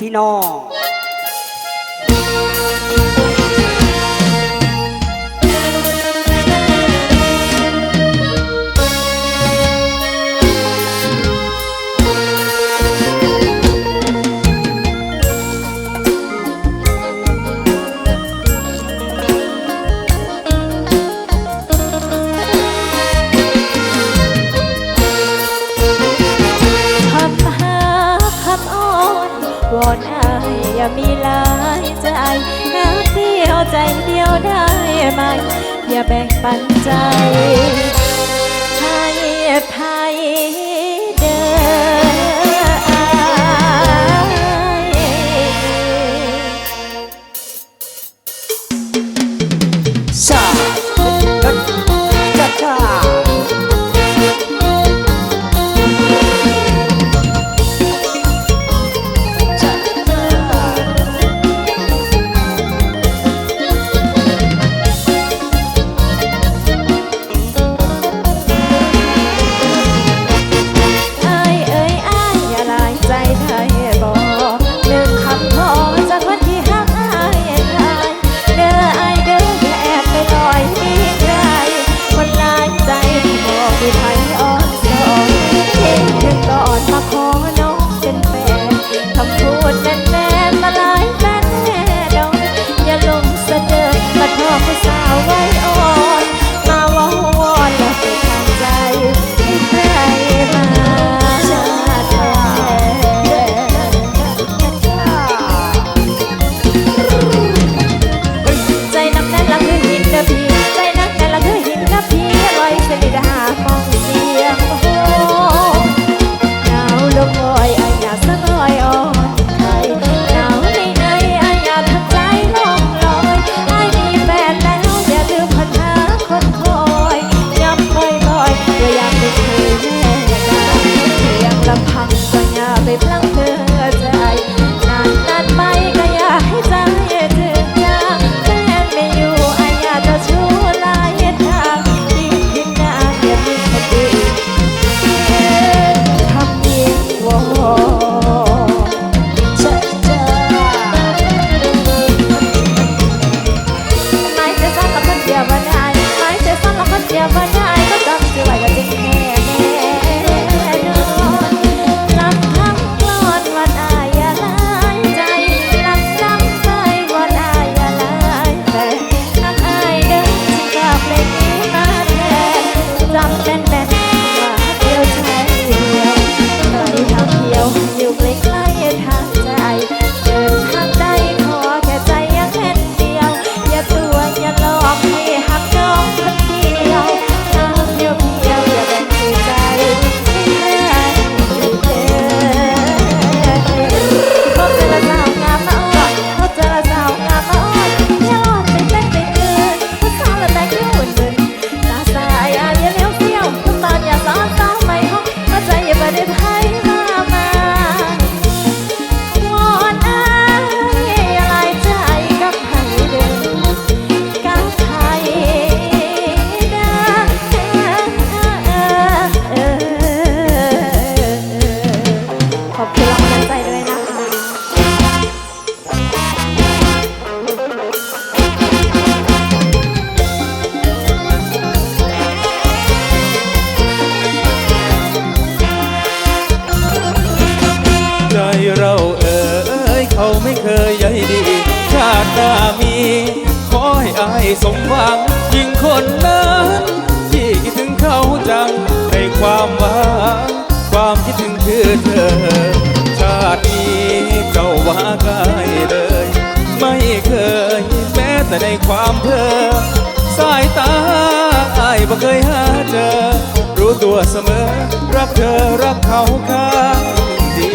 พี่น้อง วอนอ้อย่ามีหลายใจรักเดียวใจเดียวได้ไหม อย่าแบ่งปันใจให้ภัย up and down. สมหวังยิ่งคนนั้นที่คิดถึงเขาจังในความหวังความคิดถึงคือเธอ ชาตินี้เจ้าว่าไกลเลย ไม่เคยแม้แต่ในความเพ้อสายตาไอายบ่เคยหาเจอ รู้ตัวเสมอ รักเธอรักเขาข้างเดี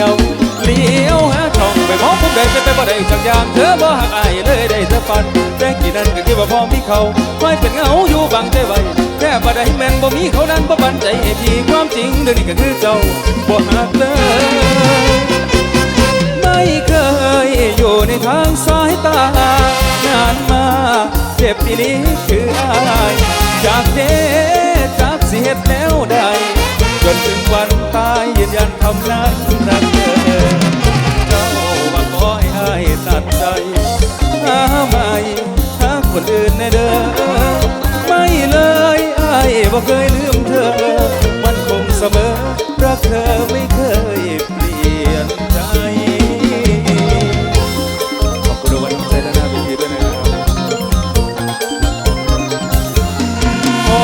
ยวเลี้ยวหาช่องไปมองผมได้จะไปบ่ได้จากยามเธอบ่หักไอา ปันแรงกี่นั้นก็คิดว่าพอมีเขาคอยเป็นเงาอยู่บางใจไว้แค่บ่ได้แมงบ่มีเขานั้นบ่ปันใจให้พี่ความจริงเรื่องนี้ก็คือเจ้าบ่หักเลยไม่เคยอยู่ในทางสายตานานมาเจ็บปีนี้คืออะไรจากเด็จากสิเหตุแล้วใดจนถึงวันตายยืนยันคำนั้น ก็เคยลืมเธอ มันคงเสมอรักเธอไม่เคยเปลี่ยนใจ ขอบคุณวันใจและหน้าพี่ด้วยนะขอ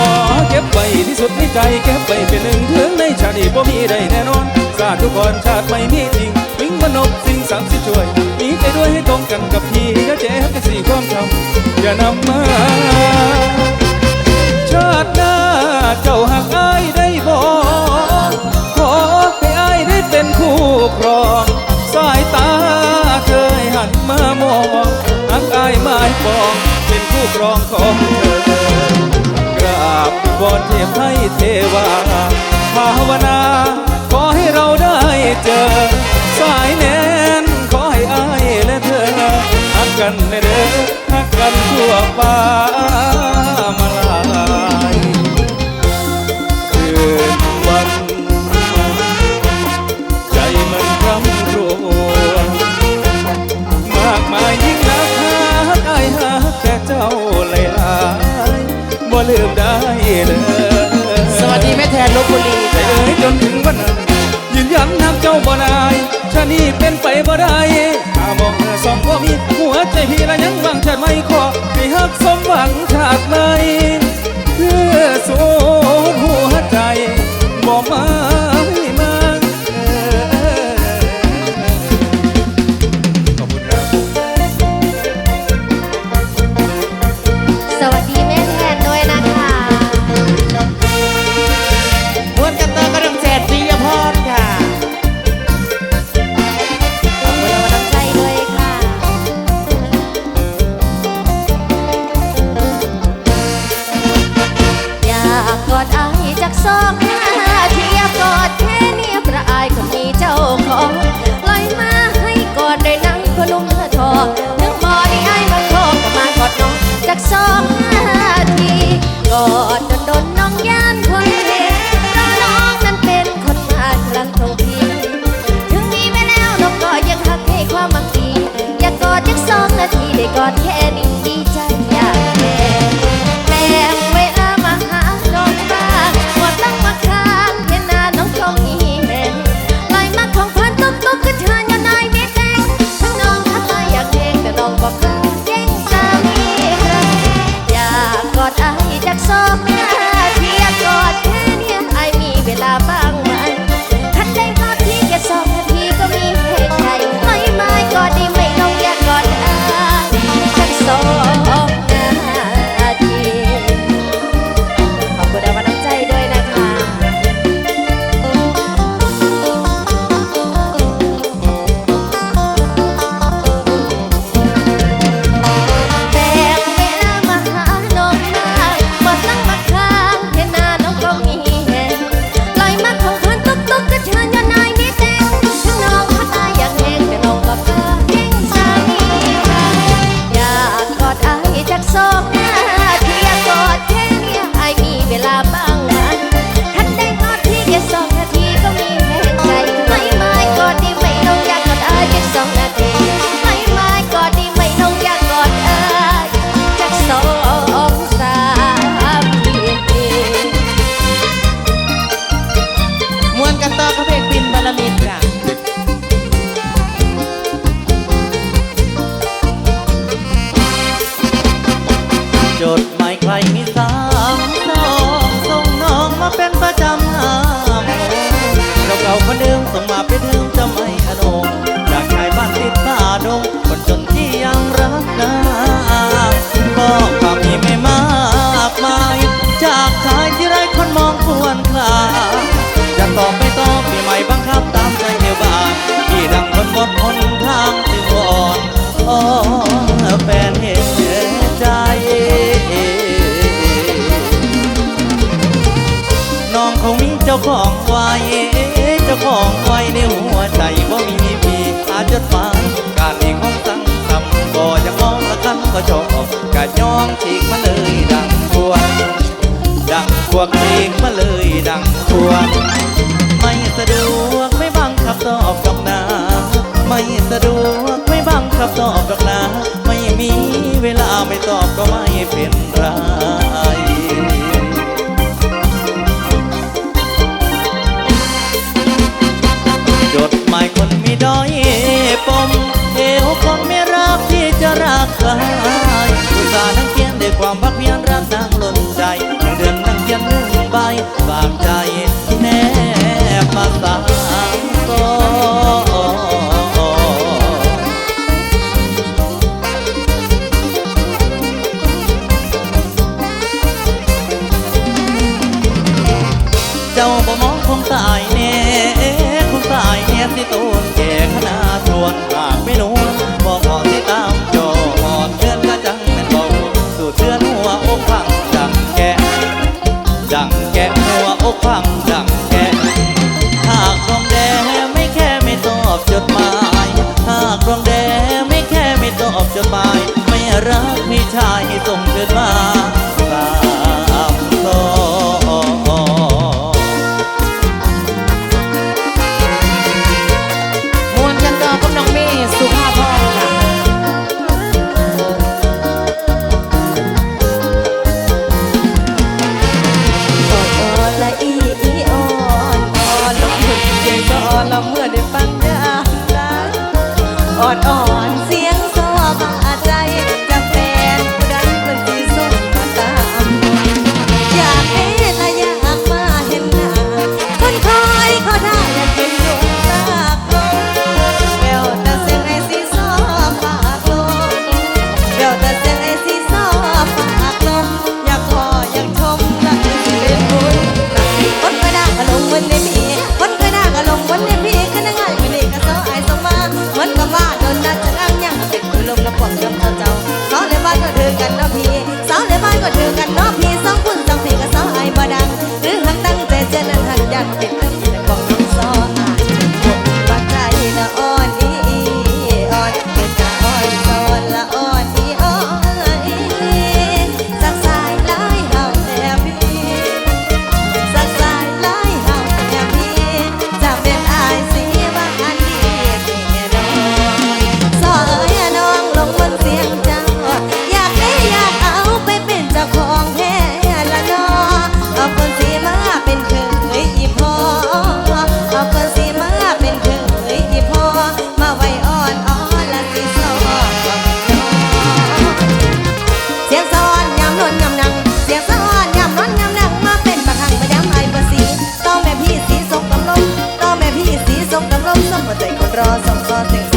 เก็บไว้ที่สุดในใจเก็บไว้เป็นหนึ่งถึงในชาติบ่มีได้แน่นอนชาติทุกคนชาติไม่มีจริงวิ่งมนกสิ่งสามสิช่วยมีใจด้วยให้ตรงกันกับพี่อย่เจ็บกัสี่ความทำอย่านำมา ชาติหน้า เจ้าหักอายได้บ่ขอให้อายได้เป็นคู่ครอง สายตาเคยหันมามองหักอายไมายปอง เป็นคู่ครองของเธอกราบบอนเทพให้เทวาภาวนา ขอให้เราได้เจอ สายแนนขอให้อายและเธอหักกันเด้อหักกันทั่วฟ้า ลืมได้เลยสวัสดีแม่แทนลบบุรีจ้ะ เลยจนถึงวันนั้นยืนยันนำเจ้าบ่ได้ชะนี้เป็นไปบ่ได้ถ้าบอกเธอสองพ่อมีหัวใจพี่ละยังวางชาติไม่ขอพี่ฮักสมหวังชาติไหนเพื่อสูญหัวใจบ่มา จ้าของไว้เจ้าของไว้ในหัวใจว่ามีมีอาจจดหมายการมีของตั้งคำบ่จะมองละกัก็จบกะย้องฉีกมาเลยดังพวนดังพวกฉีกมาเลยดังพวนไม่สะดวกไม่บังคับตอบดอกนาไม่สะดวกไม่บังคับตอบดอกนาไม่มีเวลาไม่ตอบก็ไม่เป็นไร จ้าบ่มองคงตายแน่คงตายแน่สิตูนแก่ขนาดชวนหากไม่นู้นบ่พอสิตามจอหอดเพื่อนก็จังแม่นบ่สูดเพื่อนหัวอกพังจังแกจังแกหัวอกพังจังแกหากรองแดงไม่แค่ไม่ตอบจดหมายหากรองแดงไม่แค่ไม่ตอบจดหมายไม่รักพี่ชายให้ส่งเกิดมา draw some something.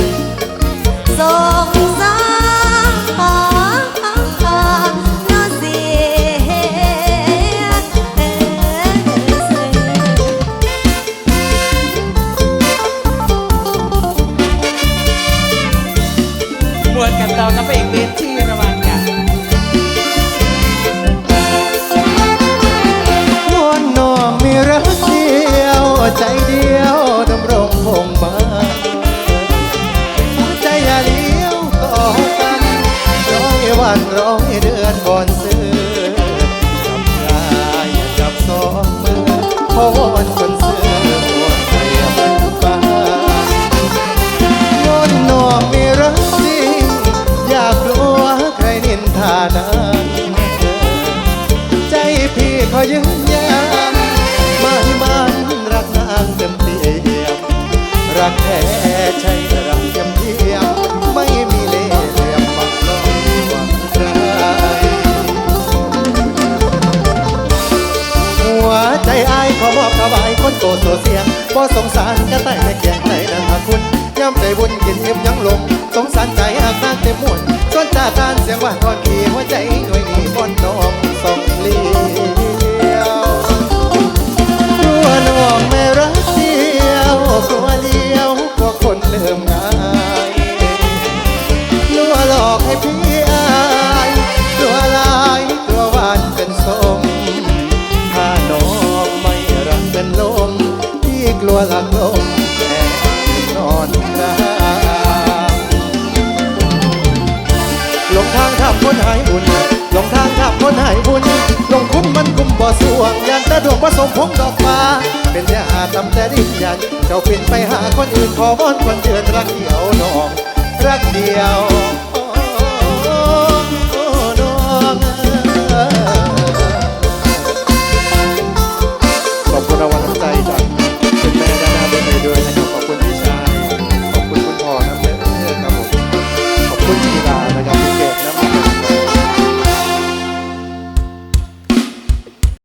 ตัโซเสียงบ่สงสารก็ใต้ในเกียงใจนั่นคุณย่ำใจบุญกินเงียบยังลง สงสารใจหากนางเต็มมวนส่วนจ่าทานเสียงว่าก่อนขี่หัวใจหน่วยนี้บนน้องสองเลียวรัวน้องแม่รักเดียวกลัวเลียวกว่าคนเลิมง งคุ้มมันคุ้มบ่สวงยานแต่ดวงผสมพงดอกฟ้า เป็นยาตำแต่ดินยันเจ้าเป็นไปหาคนอื่นขอวอนคนเดือนรักเดียวน้อง รักเดียว